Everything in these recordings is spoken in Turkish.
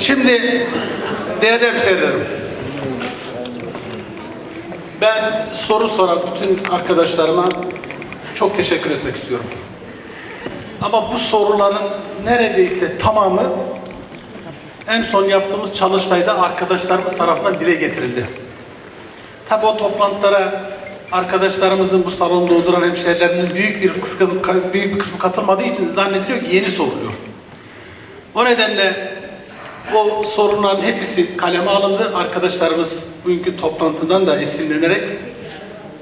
Şimdi değerli hemşehrilerim, ben soru soran bütün arkadaşlarıma çok teşekkür etmek istiyorum. Ama bu soruların neredeyse tamamı en son yaptığımız çalıştayda arkadaşlarımız tarafından dile getirildi. Tabi o toplantılara arkadaşlarımızın bu salonda dolduran hemşehrilerinin büyük bir kısmı, büyük bir kısmı katılmadığı için zannediliyor ki yeni soruluyor. O nedenle o sorunların hepsi kaleme alındı. Arkadaşlarımız bugünkü toplantıdan da esinlenerek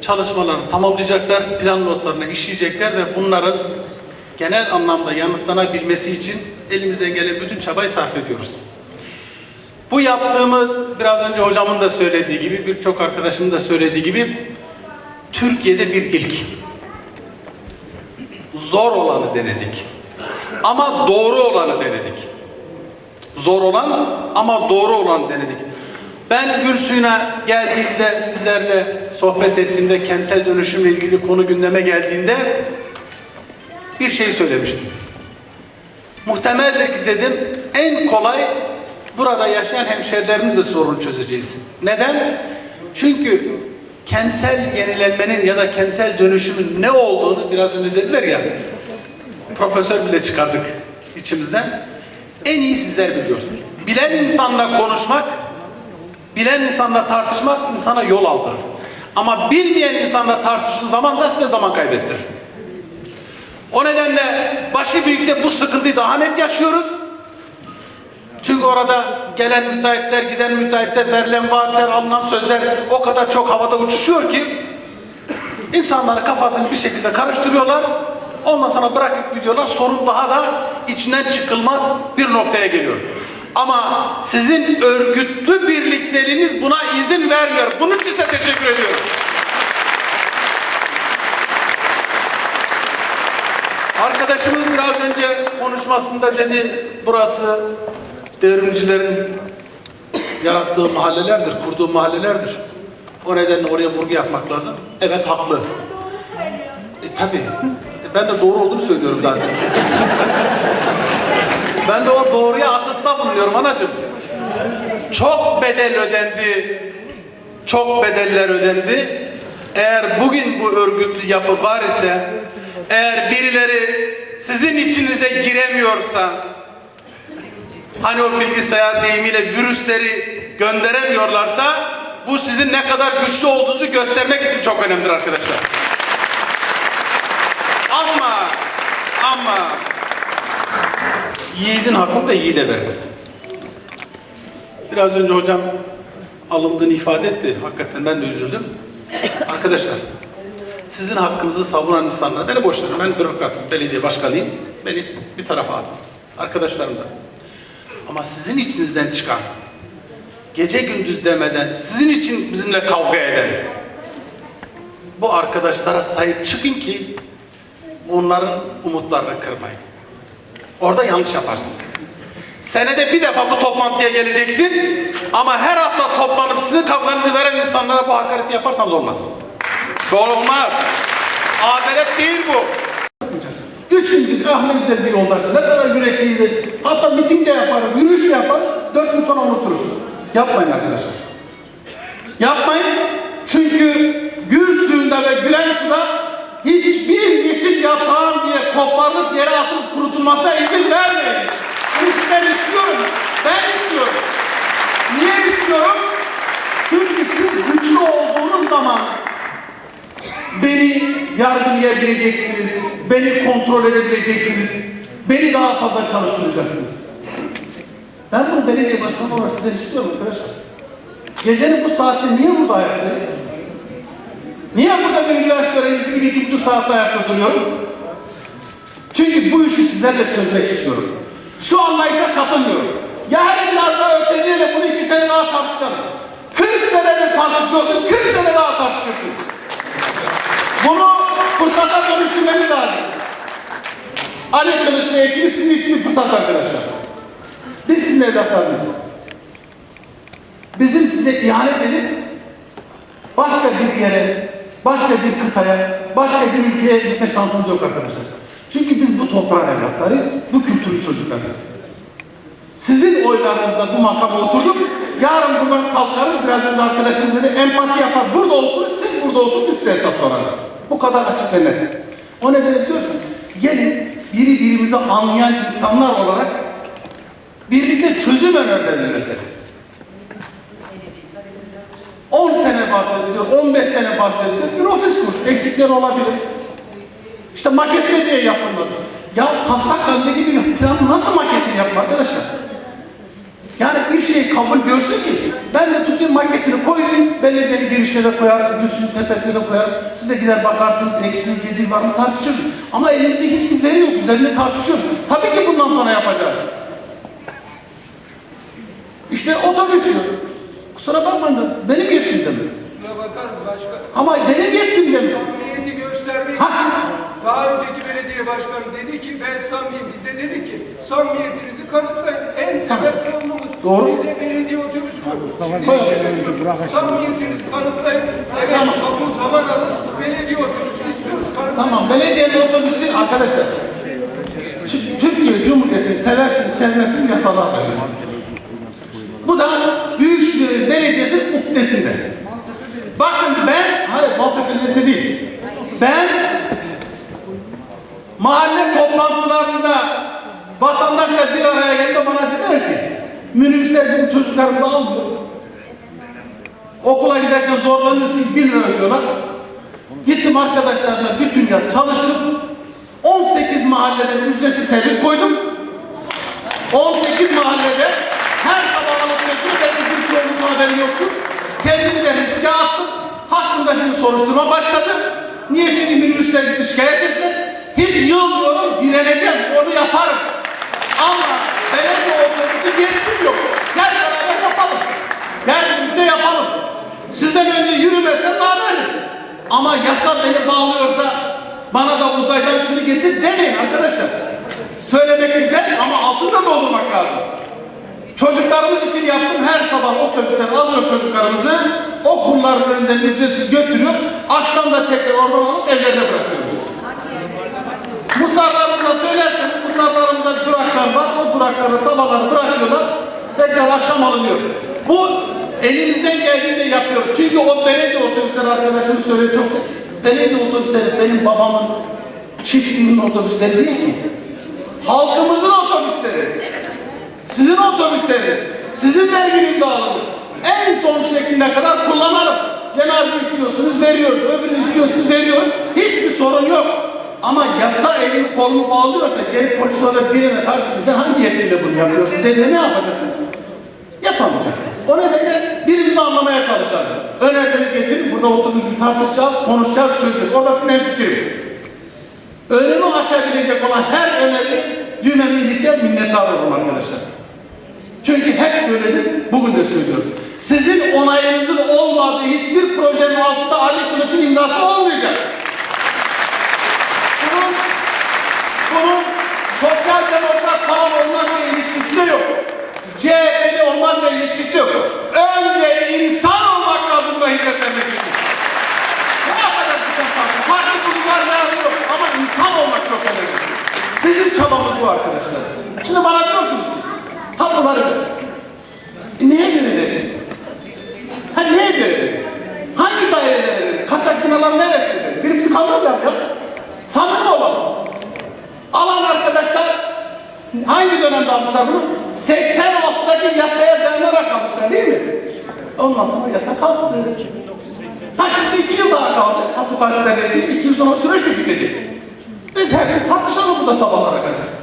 çalışmalarını tamamlayacaklar, plan notlarını işleyecekler ve bunların genel anlamda yanıtlanabilmesi için elimizden gelen bütün çabayı sarf ediyoruz. Bu yaptığımız biraz önce hocamın da söylediği gibi birçok arkadaşımın da söylediği gibi Türkiye'de bir ilk. Zor olanı denedik. Ama doğru olanı denedik. Zor olan ama doğru olan denedik. Ben Gül Suyu'na geldiğimde sizlerle sohbet ettiğimde kentsel dönüşümle ilgili konu gündeme geldiğinde bir şey söylemiştim. Muhtemeldir ki dedim en kolay burada yaşayan hemşerilerimizle sorun çözeceğiz. Neden? Çünkü kentsel yenilenmenin ya da kentsel dönüşümün ne olduğunu biraz önce dediler ya profesör bile çıkardık içimizden. En iyi sizler biliyorsunuz. Bilen insanla konuşmak, bilen insanla tartışmak insana yol aldırır. Ama bilmeyen insanla tartıştığı zaman da size zaman kaybettirir. O nedenle başı büyükte bu sıkıntıyı daha net yaşıyoruz. Çünkü orada gelen müteahhitler, giden müteahhitler, verilen vaatler, alınan sözler o kadar çok havada uçuşuyor ki insanların kafasını bir şekilde karıştırıyorlar. Ondan sonra bırakıp gidiyorlar. Sorun daha da içinden çıkılmaz bir noktaya geliyor. Ama sizin örgütlü birlikteliğiniz buna izin vermiyor. Bunun için size teşekkür ediyorum. Arkadaşımız biraz önce konuşmasında dedi burası devrimcilerin yarattığı mahallelerdir, kurduğu mahallelerdir. O nedenle oraya vurgu yapmak lazım. Evet haklı. E, tabii. Ben de doğru olduğunu söylüyorum zaten. ben de o doğruya atıfta bulunuyorum anacığım. Çok bedel ödendi. Çok bedeller ödendi. Eğer bugün bu örgütlü yapı var ise, eğer birileri sizin içinize giremiyorsa, hani o bilgisayar deyimiyle virüsleri gönderemiyorlarsa, bu sizin ne kadar güçlü olduğunuzu göstermek için çok önemlidir arkadaşlar. Ama, ama, yiğidin hakkını da yiğide verin. Biraz önce hocam alındığını ifade etti. Hakikaten ben de üzüldüm. Arkadaşlar, sizin hakkınızı savunan insanlar, beni boş verin, ben bürokratım, belediye başkanıyım, beni bir tarafa atın. Arkadaşlarım da. Ama sizin içinizden çıkan, gece gündüz demeden, sizin için bizimle kavga eden, bu arkadaşlara sahip çıkın ki onların umutlarını kırmayın. Orada yanlış yaparsınız. Senede bir defa bu toplantıya geleceksin ama her hafta toplanıp sizin kavganızı veren insanlara bu hakareti yaparsanız olmaz. Doğru olmaz. Adalet değil bu. Üç gün gidecek Ahmet güzel bir yoldaşlar. Ne kadar yürekliydi. Hatta miting de yaparız, yürüyüş de yaparız. Dört gün sonra unuturuz. Yapmayın arkadaşlar. Yapmayın. Çünkü gül suyunda ve gülen suda hiçbir yeşil yaprağın diye koparılıp yere atıp kurutulmasına izin vermeyin. Bunu istiyorum. Ben istiyorum. Niye istiyorum? Çünkü siz güçlü olduğunuz zaman beni yargılayabileceksiniz, beni kontrol edebileceksiniz, beni daha fazla çalıştıracaksınız. Ben bunu belediye başkanı olarak sizden istiyorum arkadaşlar. Gecenin bu saatte niye burada ayaktayız? Niye burada bir üniversite öğrencisi gibi iki buçuk saatte ayakta duruyorum? Çünkü bu işi sizlerle çözmek istiyorum. Şu anlayışa katılmıyorum. Ya hele biraz daha öteleyelim, bunu iki sene daha tartışalım. 40 senedir tartışıyorsun, 40 sene daha tartışıyorsun. Bunu fırsata dönüştürmeniz lazım. Ali Kılıç ve ekibi sizin için bir fırsat arkadaşlar. Biz sizin evlatlarınızız. Bizim size ihanet edip başka bir yere, başka bir kıtaya, başka bir ülkeye gitme şansımız yok arkadaşlar. Çünkü biz bu toprağın evlatlarıyız, bu kültürün çocuklarıyız. Sizin oylarınızla bu makama oturduk. Yarın buradan kalkarız. Biraz önce arkadaşımız dedi empati yapar. Burada otururuz. Siz burada oturun. Biz size hesap sorarız. Bu kadar açık ve net. O nedenle biliyorsun. Gelin biri birimizi anlayan insanlar olarak birlikte çözüm önerileri üretelim. 10 sene bahsediliyor, 15 sene bahsediliyor. Bir ofis kur. Eksikleri olabilir. İşte maketler diye yapılmadı. Ya taslak halindeki bir planı nasıl maketini yapma arkadaşlar? Yani bir şey kabul görsün ki ben de tutayım maketini koyayım, belediyenin girişine koyar, Gülsün tepesine de koyar. Siz de gider bakarsınız eksiği gediği var mı tartışırız. Ama elimizde hiçbir veri yok, üzerine tartışıyoruz. Tabii ki bundan sonra yapacağız. İşte otobüs diyor. Kusura bakmayın da benim yetkimde mi? Şuna bakarız başka. Ama benim yetkimde mi? Samimiyeti göstermek Ha? Daha önceki belediye başkanı dedi ki ben samimiyim. Biz de dedik ki samimiyetinizi kanıtlayın. En temel sorunumuz. Doğru. Bize belediye diyoruz, bırakın. Samimiyetinizi kanıtlayın. Evet kapı zaman alın. Biz belediye otobüsü istiyoruz. Kanıtlayın. Tamam, belediyenin otobüsü arkadaşlar. Tü- Türkiye Cumhuriyeti seversin sevmesin yasalar. Bu da Büyükşehir Belediyesi'nin ukdesinde. Bakın ben, hayır Maltepe Belediyesi değil. Ben mahalle toplantılarında vatandaşlar bir araya geldi bana dediler ki minibüsler bizim çocuklarımızı almıyor. Okula giderken zorlanıyorsun 1 lira ödüyorlar. Gittim arkadaşlarla bütün yaz çalıştım. 18 mahallede ücretsiz servis koydum. 18 mahallede her sabah alıp götürüp ben bütün yoktu. Kendimi de riske attım. Hakkında şimdi soruşturma başladı. Niye? Çünkü minibüsler gitti şikayet ettiler. Hiç yılmıyorum, direneceğim, onu yaparım. Ama belediye otobüsü yetkim yok. Gel beraber yapalım. Gel birlikte yapalım. Sizden önce yürümesem namerdim. Ama yasa beni bağlıyorsa bana da uzaydan şunu getir demeyin arkadaşlar. Söylemek güzel ama altında doldurmak lazım. Çocuklarımız için yaptım her sabah otobüsler alıyor çocuklarımızı okulların önünden ücretsiz götürüyor. Akşam da tekrar oradan alıp evlerine bırakıyoruz. Muhtarlarımıza söylerseniz muhtarlarımızda duraklar var. O duraklarda sabahları bırakıyorlar. Tekrar akşam alınıyor. Bu elimizden geldiğinde yapıyoruz. Çünkü o belediye otobüsleri arkadaşım söylüyor çok. Belediye otobüsleri benim babamın çiftliğinin otobüsleri değil ki. Halkımızın otobüsleri. Sizin otobüsleriniz. Sizin verginizle alınır. En son şekline kadar kullanalım. Cenaze istiyorsunuz veriyoruz. Öbürünü istiyorsunuz veriyoruz. Hiçbir sorun yok. Ama yasa elini kolunu bağlıyorsa gelip polis olarak direne kardeşim sen hangi yetkiyle bunu yapıyorsun dediğinde ne yapacaksın? Yapamayacaksın. O nedenle birimizi anlamaya çalışalım. Önerileri getirin. Burada oturup bir tartışacağız, konuşacağız, çözeceğiz. Orada sizin en fikrim. Önümü açabilecek olan her öneri düğmemi ilikler minnettar olurum arkadaşlar. Çünkü hep söyledim, bugün de söylüyorum. Sizin onayınızın olmadığı hiçbir projenin altında Ali Kılıç'ın imzası olmayacak. Bunun, bunun sosyal demokrat falan olmakla ilişkisi de yok. CHP'li olmakla ilişkisi de yok. Önce insan olmak lazım bu hizmetlerle ilgili. Ne yapacak bu parti? Parti kurumlar lazım yok ama insan olmak çok önemli. Sizin çabamız bu arkadaşlar. Şimdi bana diyorsunuz ver. E neye göre verin? Ha neye göre verin? Hangi dairelere verin? Kaçak binalar neresi verin? Birimizi kandırmayalım ya. Samimi olalım. Alan arkadaşlar hangi dönemde almışlar bunu? 86'daki yasaya dayanarak almışlar değil mi? Ondan sonra yasa kalktı. Ha şimdi iki yıl daha kaldı. Kapı tahsislerle ilgili iki yıl sonra süreç de bitecek. Biz her gün tartışalım burada sabahlara kadar.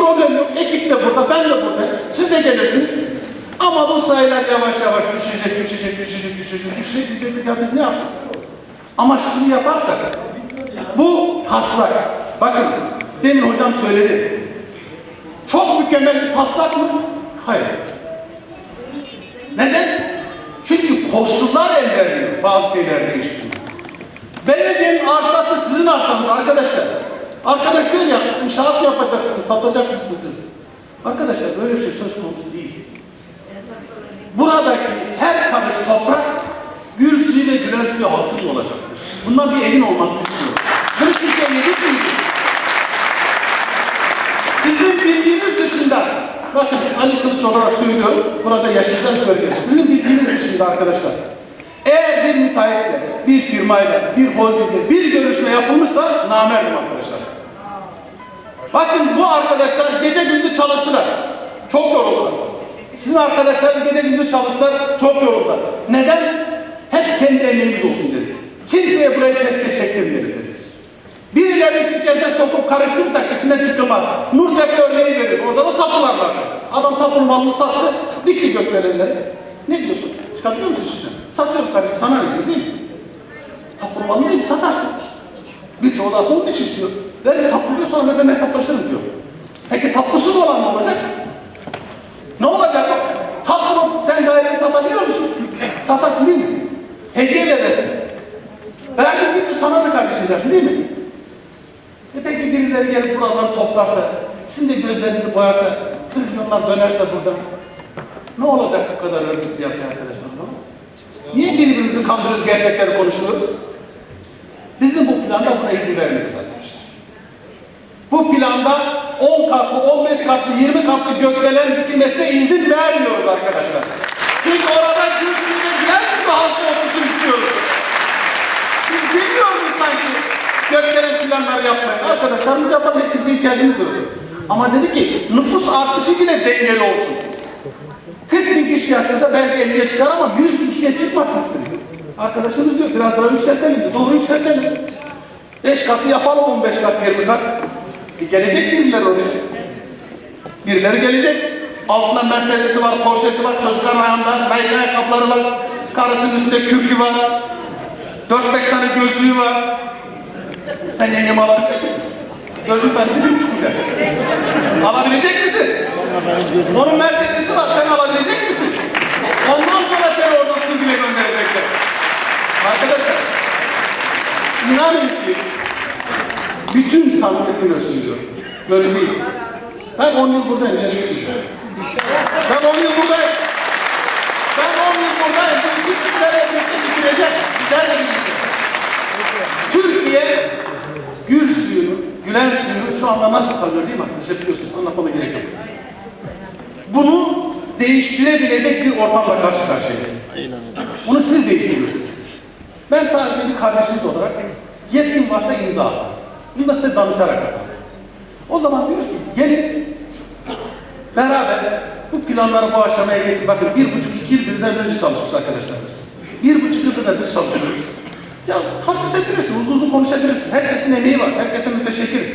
Problem yok. Ekip de burada, ben de burada. Siz de gelirsiniz. Ama bu sayılar yavaş yavaş düşecek, düşecek, düşecek, düşecek, düşecek, düşecek. Ya biz ne yaptık? Ama şunu yaparsak, bu taslak, bakın demin hocam söyledi. Çok mükemmel bir taslak mı? Hayır. Neden? Çünkü koşullar el vermiyor bazı şeyler değiştirmek. Belediyenin arsası sizin arsanız arkadaşlar. Arkadaş diyor ya, inşaat yapacaksın, satacak mısın? diyor. Arkadaşlar böyle bir şey söz konusu değil. Buradaki her karış toprak gül suyu ve gülen suyu halkın olacaktır. Bundan bir emin olmanızı istiyorum. Bunu Türkiye yedik miydi? Sizin bildiğiniz Bakın Ali Kılıç olarak söylüyorum. Burada yaşayacağız göreceğiz. Sizin bildiğiniz şeydi arkadaşlar. Eğer bir müteahhitle, bir firmayla, bir holdingle bir görüşme yapılmışsa namerdim arkadaşlar. Bakın bu arkadaşlar gece gündüz çalıştılar. Çok yoruldular. Sizin arkadaşlar gece gündüz çalıştılar. Çok yoruldular. Neden? Hep kendi emeğiniz olsun dedi. Kimseye burayı peşkeş çektirmeyelim dedi. Birileri içerisine sokup karıştırırsak içinden çıkılmaz. Nurtepe örneği verir. Orada da tapular var. Adam tapulu malını sattı. Dikti gökdelenleri. Ne diyorsun? Çıkartıyor musun işten? Satıyorum kardeşim. Sana ne diyor değil mi? Tapulu malını değil satarsın. Birçoğu da onun için istiyor. Tapulu diyor sonra mesela hesaplaşırım diyor. Peki tapusuz olan ne olacak? Ne olacak? Tapulu sen daireyi satabiliyor musun? Satarsın değil mi? Hediye edersin. Verdim gitti sana da kardeşim dersin değil mi? E peki birileri gelip buraları toplarsa, sizin de gözlerinizi boyarsa, trilyonlar dönerse burada. Ne olacak bu kadar örgütlü yapıyor arkadaşlar? Niye birbirimizi kandırıyoruz, gerçekleri konuşuyoruz? Bizim bu planda buna izin vermiyoruz arkadaşlar. Bu planda 10 katlı, 15 katlı, 20 katlı gökdelen dikilmesine izin vermiyoruz arkadaşlar. Çünkü orada güzel bir halkı otursun istiyoruz. Biz bilmiyor muyuz sanki gökdelen planları yapmayı? Arkadaşlarımız kimseye ihtiyacımız yok. Ama dedi ki nüfus artışı yine dengeli olsun. 40 bin kişi yaşıyorsa belki 50'ye çıkar ama 100 bin kişiye çıkmasın istedim. Arkadaşımız diyor biraz daha yükseltelim. Doğru yükseltelim. 5 katı yapalım 15 kat 20 kat. Gelecek birileri oraya. Birileri gelecek. Altında Mercedes'i var, Porsche'si var, çocukların ayağında Nike ayakkabıları var. Karısının üstünde kürkü var. 4-5 tane gözlüğü var. Sen yengemi alabilecek misin? Gözlük tanesi bir buçuk milyar. Alabilecek misin? Onun Mercedes'i var, sen alabilecek misin? Ondan sonra seni oradan sürgüne gönderecekler. Arkadaşlar, inanın ki bütün samimiyetimle söylüyorum. Böyle değil. Ben 10 yıl buradayım. Ben yetmeyeceğim. Ben 10 yıl buradayım. Ben 10 yıl buradayım. Bu Türkler birlikte bitirecek. Bizler de. Türkiye gül suyunu, gülen suyunu şu anda nasıl kalıyor değil mi arkadaşlar biliyorsunuz. Anlatmama gerek yok. Bunu değiştirebilecek bir ortamla karşı karşıyayız. Bunu siz değiştiriyorsunuz. Ben sadece bir kardeşiniz olarak yetkin varsa imza atın. Bunu da size danışarak atın. O zaman diyoruz ki gelin beraber bu planları bu aşamaya getir. Bakın bir buçuk iki yıl bizden önce çalışmış arkadaşlarımız. Bir buçuk yıldır da biz çalışıyoruz. Ya tartışabilirsin, uzun uzun konuşabilirsin. Herkesin emeği var, herkese müteşekkiriz.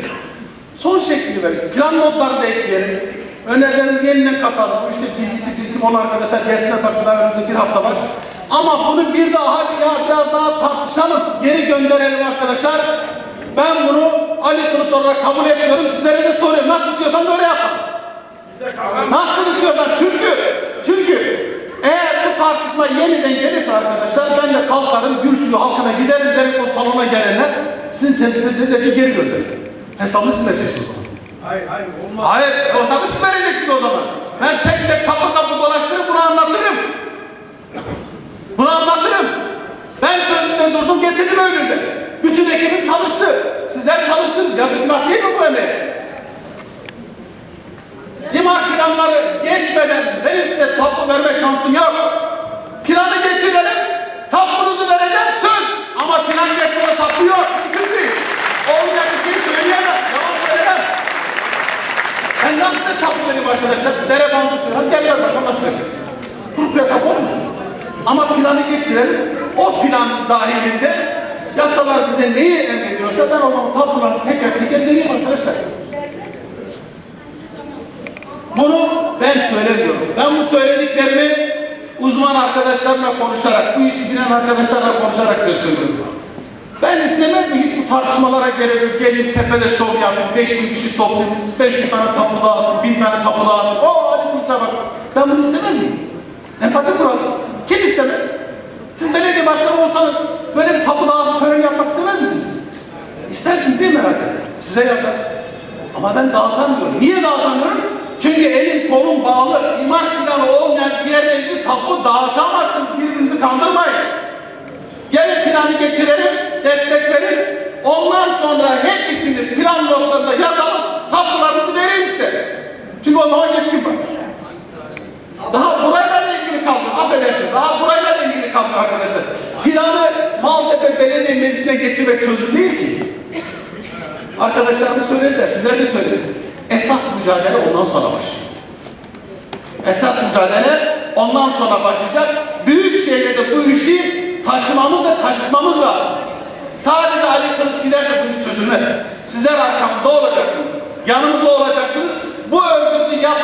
Son şeklini verin. Plan notları da ekleyelim. Önerilerimizi yeniden katalım. İşte bilgisi, bilgi olan arkadaşlar gelsinler bakın daha önümüzde bir hafta var. Ama bunu bir daha hadi ya biraz daha tartışalım. Geri gönderelim arkadaşlar. Ben bunu Ali Kılıç olarak kabul etmiyorum. Sizlere de soruyorum. Nasıl istiyorsan böyle yapalım. Nasıl istiyorsan çünkü çünkü eğer bu tartışma yeniden gelirse arkadaşlar ben de kalkarım Gürsülü halkına giderim derim o salona gelenler sizin temsilcinize de bir geri gönderin. Hesabını siz vereceksiniz o zaman. Hayır hayır olmaz. Hayır hesabı siz vereceksiniz o zaman. Ben tek tek kapı kapı dolaştırıp bunu anlatırım. Bunu anlatırım. Ben sözümden durdum getirdim önünde. Bütün ekibim çalıştı. Sizler çalıştınız. Yazık günah değil mi bu emeğe? İmar planları geçmeden benim size tapu verme şansım yok. Planı getirelim, tapunuzu vereceğim söz. Ama plan geçmeden tapu yok. Değil. Olacak bir şey söyleyemem, yalan söylemem. Ben nasıl size tapu vereyim arkadaşlar? Dere suyu. Hadi gel gel bakalım nasıl vereceksin. Kurkuya tapu mu? Ama planı geçirelim. O plan dahilinde yasalar bize neyi emrediyorsa ben o zaman tapuları teker teker vereyim arkadaşlar. Bunu ben söylemiyorum. Ben bu söylediklerimi uzman arkadaşlarla konuşarak, bu işi bilen arkadaşlarla konuşarak size söylüyorum. Ben istemez mi hiç bu tartışmalara gerek. Gelin tepede şov yapın, 5000 kişi toplayın, 500 tane tapu dağıtın, 1000 tane tapu dağıtın. Oo hadi Kılıç'a bak. Ben bunu istemez miyim? Empati kuralım. Kim istemez? Siz belediye başkanı olsanız böyle bir tapınağa tören yapmak istemez misiniz? İstersiniz değil mi merak herhalde? Size yazar. Ama ben dağıtamıyorum. Niye dağıtamıyorum? Çünkü elim kolum bağlı, imar planı olmayan bir yere tapu dağıtamazsınız. Birbirinizi kandırmayın. Gelin planı geçirelim, destek verin. Ondan sonra hepsini plan notlarında yazalım, tapularınızı verin size. Çünkü o zaman yetkim var. Daha burayla ilgili kaldı, affedersin. Daha burayla ilgili kalmıyor arkadaşlar. Planı Maltepe Belediye Meclisi'ne getirmek çözüm değil ki. Arkadaşlarımız söylediler, sizler de söyledim. Esas mücadele ondan sonra başlıyor. Esas mücadele ondan sonra başlayacak. Büyük şehirde bu işi taşımamız ve taşıtmamız lazım. Sadece Ali Kılıç giderse bu iş çözülmez. Sizler arkamızda olacaksınız. Yanımızda olacaksınız. Bu örgütü yap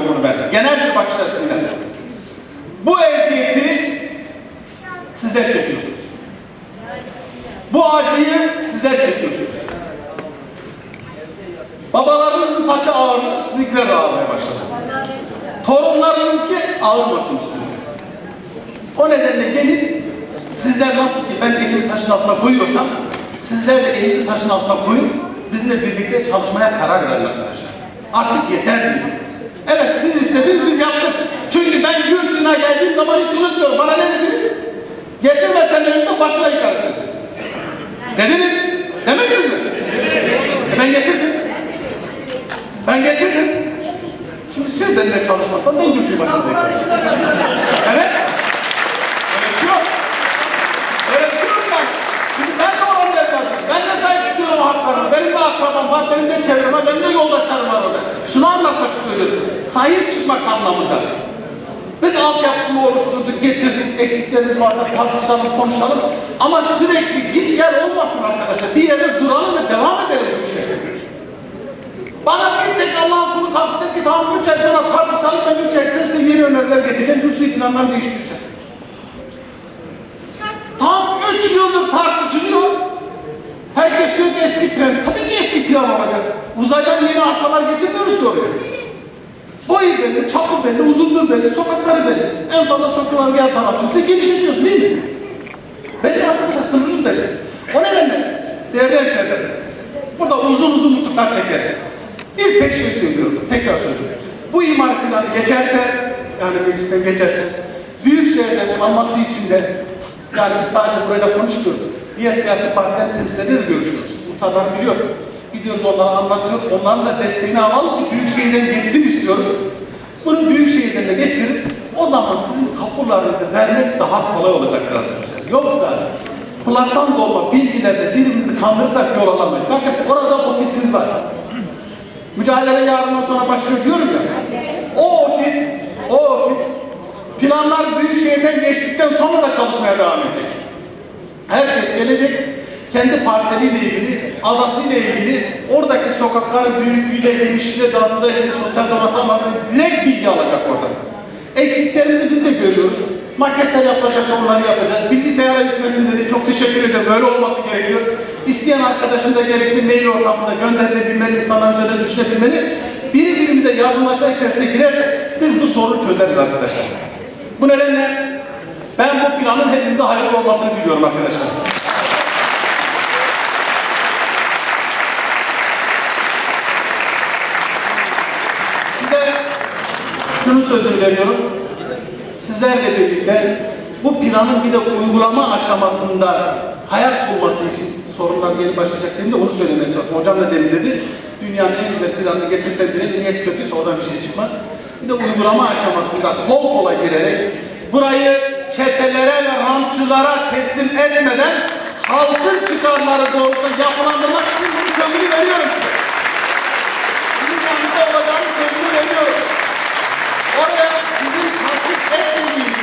anlatıyorum bunu ben. Genel bir bakış açısıyla. Bu eziyeti sizler çekiyorsunuz. Bu acıyı sizler çekiyorsunuz. Babalarınızın saçı ağırdı, sizinkiler de ağırmaya başladı. Torunlarınızki ağırmasın istiyorum. O nedenle gelin, sizler nasıl ki ben elimi taşın altına koyuyorsam, sizler de elinizi taşın altına koyun, bizimle birlikte çalışmaya karar verin arkadaşlar. Artık yeter dedim. Evet siz istediniz biz yaptık. Çünkü ben Gülsün'e geldiğim zaman hiç unutmuyorum. Bana ne dediniz? Getirmesen önümde başına yıkar dediniz. Dediniz. Demediniz mi? E ben getirdim. Ben getirdim. Şimdi siz benimle çalışmazsan ben Gülsün'ü başına yıkarım. Evet. Öyle bir şey yok. Öyle bir şey yok yani. Şimdi ben de oranı yapacağım. Ben de sahip çıkıyorum o haklarıma. Benim de akrabam var, benim de çevrem var, benim de yoldaşlarım var orada. Şunu anlatmak istiyorum. Sahip çıkmak anlamında. Biz altyapısını oluşturduk, getirdik, eksiklerimiz varsa tartışalım, konuşalım. Ama sürekli git gel olmasın arkadaşlar. Bir yerde duralım ve devam edelim bu işe. Bana bir tek Allah'ın kulu kalsın ki tamam üç ay sonra tartışalım ben üç ay içerisinde yeni öneriler getireceğim, Rusya planlarını değiştireceğim. Tam üç yıldır tartışılıyor. Herkes diyor ki eski plan. Tabii ki eski plan olacak. Uzaydan yeni arsalar getirmiyoruz ki oraya. Boyu belli, çapı belli, uzunluğu belli, sokakları belli. En fazla sokaklar yer tarafı üstüne genişletiyoruz değil mi? Belli arkadaşlar sınırımız belli. O nedenle değerli hemşehrilerim, burada uzun uzun mutluluklar çekeriz. Bir tek şey söylüyorum, tekrar söylüyorum. Bu imar planı geçerse, yani meclisten geçerse, büyük şehirlerin alması için de, yani biz sadece burada konuşmuyoruz. Diğer siyasi partilerin temsilcileriyle de görüşüyoruz. Muhtarlar biliyor. Gidiyoruz onlara anlatıyoruz. Onların da desteğini alalım ki büyük şehirden geçsin istiyoruz. Bunu büyük şehirlerine geçirip o zaman sizin tapularınızı vermek daha kolay olacaktır arkadaşlar. Yoksa kulaktan dolma bilgilerle birbirimizi kandırırsak yol alamayız. Bakın orada ofisimiz var. Mücadele yarından sonra başlıyor diyorum ya. O ofis, o ofis planlar büyük şehirden geçtikten sonra da çalışmaya devam edecek. Herkes gelecek, kendi parseliyle ilgili, adasıyla ilgili, oradaki sokakların büyüklüğüyle, genişliğiyle, darlığıyla sosyal donatımlarla direkt bilgi alacak orada. Eksiklerimizi biz de görüyoruz. Maketler yapacağız, onları yapacağız. Bilgisayara yüklesin dedi, çok teşekkür ederim. Böyle olması gerekiyor. İsteyen arkadaşın da gerekli mail ortamında gönderilebilmeli, insanlar üzerine düşünebilmeli. Birbirimize yardımlaşma içerisine girersek biz bu sorunu çözeriz arkadaşlar. Bu nedenle ben bu planın hepimize hayırlı olmasını diliyorum arkadaşlar. Size şunun sözünü veriyorum. Sizlerle birlikte bu planın bir de uygulama aşamasında hayat bulması için sorunlar gelip başlayacak dediğimde onu söylemeye çalıştım. Hocam da demin dedi, dünyanın en güzel planını getirse bile niyet kötüyse oradan bir şey çıkmaz. Bir de uygulama aşamasında kol kola girerek burayı çetelere ve rantçılara teslim etmeden halkın çıkarları doğrultusunda yapılandırmak için bunu sözünü veriyorum size. Sizin yanınızda olacağını sözünü veriyorum. Oraya sizin takip etmediğiniz,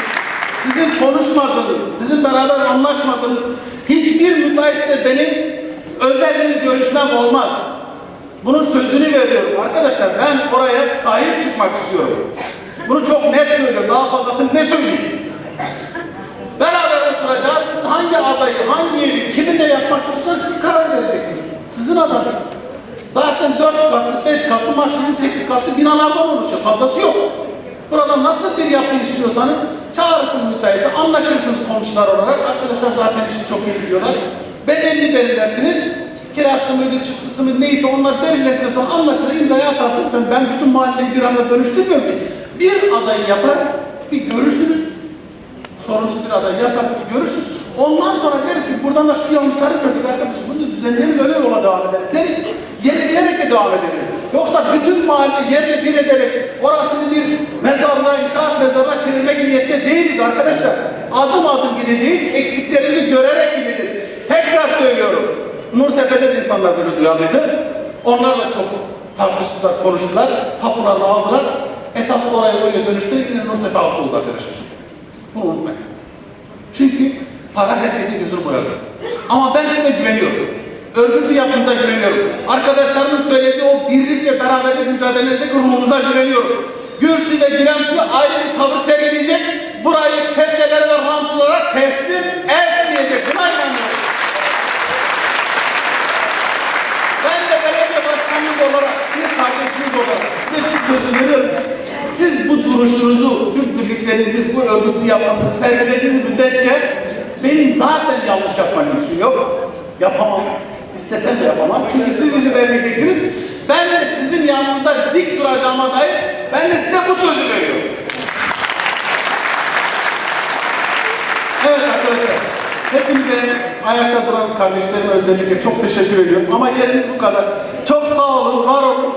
sizin konuşmadığınız, sizin beraber anlaşmadığınız hiçbir müteahhitle benim özel bir görüşmem olmaz. Bunun sözünü veriyorum. Arkadaşlar ben oraya sahip çıkmak istiyorum. Bunu çok net söylüyorum. Daha fazlasını ne söyleyeyim? Hangi adayı, hangi evi, kiminle yapmak istiyorsanız siz karar vereceksiniz. Sizin adanız. Zaten 4 katlı, 5 katlı, maksimum 8 katlı binalardan oluşuyor. Fazlası yok. Burada nasıl bir yapı istiyorsanız çağırırsınız müteahhiti, anlaşırsınız komşular olarak. Arkadaşlar zaten işi çok iyi biliyorlar. Bedelini belirlersiniz. Kirası mıydı, çıktısı mıydı neyse onlar belirledikten sonra anlaşılır, imzaya atarsınız. Ben, ben bütün mahalleyi bir anda dönüştürmüyorum ki. Bir adayı yaparız, bir görürsünüz. Sorunsuz bir aday yapar, bir görürsünüz. Ondan sonra deriz ki buradan da şu yanlışları gördük arkadaşım. Bunu düzenleriz öyle yola devam ederiz. Deriz, yenileyerek de devam ederiz. Yoksa bütün mahalle yerle bir ederek orasını bir mezarlığa, inşaat mezarına çevirmek niyette değiliz arkadaşlar. Adım adım gideceğiz, eksiklerimizi görerek gideceğiz. Tekrar söylüyorum. Nurtepe'de de insanlar böyle duyarlıydı. Onlar da çok tartıştılar, konuştular, tapularını aldılar. Esas oraya öyle dönüştü, yine Nurtepe halkı oldu arkadaşlar. Bunu unutmayın. Çünkü para herkesin gözünü boyadı. Ama ben size güveniyorum. Örgütlü yapınıza güveniyorum. Arkadaşlarımın söylediği o birlik ve beraberlik mücadelenizdeki ruhunuza güveniyorum. Gürsü ve Gülensu ayrı bir tavır sergileyecek. Burayı çetelere ve rantçılara teslim etmeyecek. Buna inanıyorum. Ben de belediye başkanımız olarak, bir kardeşiniz olarak size şu sözü veriyorum. Siz bu duruşunuzu, bu birliklerinizi, bu örgütlü yapmanızı sergilediğiniz müddetçe benim zaten yanlış yapma lüksüm yok. Yapamam. İstesem de yapamam. Çünkü siz izin vermeyeceksiniz. Ben de sizin yanınızda dik duracağıma dair ben de size bu sözü veriyorum. Evet arkadaşlar. Hepinize ayakta duran kardeşlerime özellikle çok teşekkür ediyorum. Ama yeriniz bu kadar. Çok sağ olun, var olun.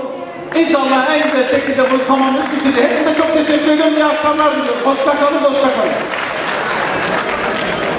İnşallah en güzel şekilde bunu tamamlayıp bitireceğiz. Hepinize çok teşekkür ediyorum. İyi akşamlar diliyorum. Hoşça kalın, hoşça kalın.